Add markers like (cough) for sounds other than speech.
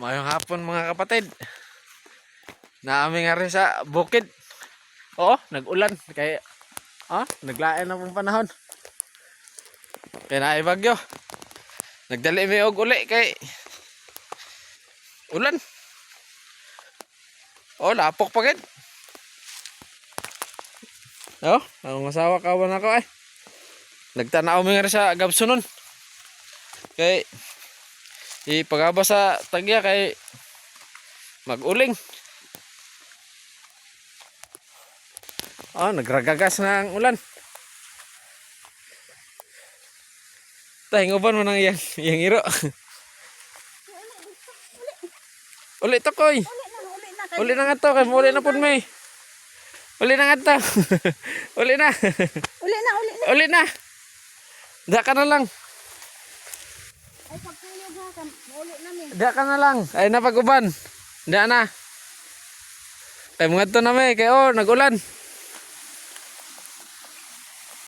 Mayong hapon mga kapatid. Naami nga rin sa bukid. Oo, nag-ulan. Kaya, ah, naglain na pong panahon. Kaya na bagyo. Nagdali may og uli kay ulan. Oh, lapok pa gid. Oh, ang masawa kawan ako ay. Nagtanaw mi nga sa gabsunon. Kay ipagaba sa tagya kay maguling. Oh, nagragagas na ang ulan. Tahinguban mo nang yang, yang iro. uli to koy. Uli na, nga to kay uli na pud may. Uli na nga to. (laughs) uli na. uli na, uli na. uli na. Da ka na lang. Ay, pagkuyog ha. kam- Uli na mi. Da ka na lang. Ay napag-uban. Da na. Kay mga to na may kay oh nagulan.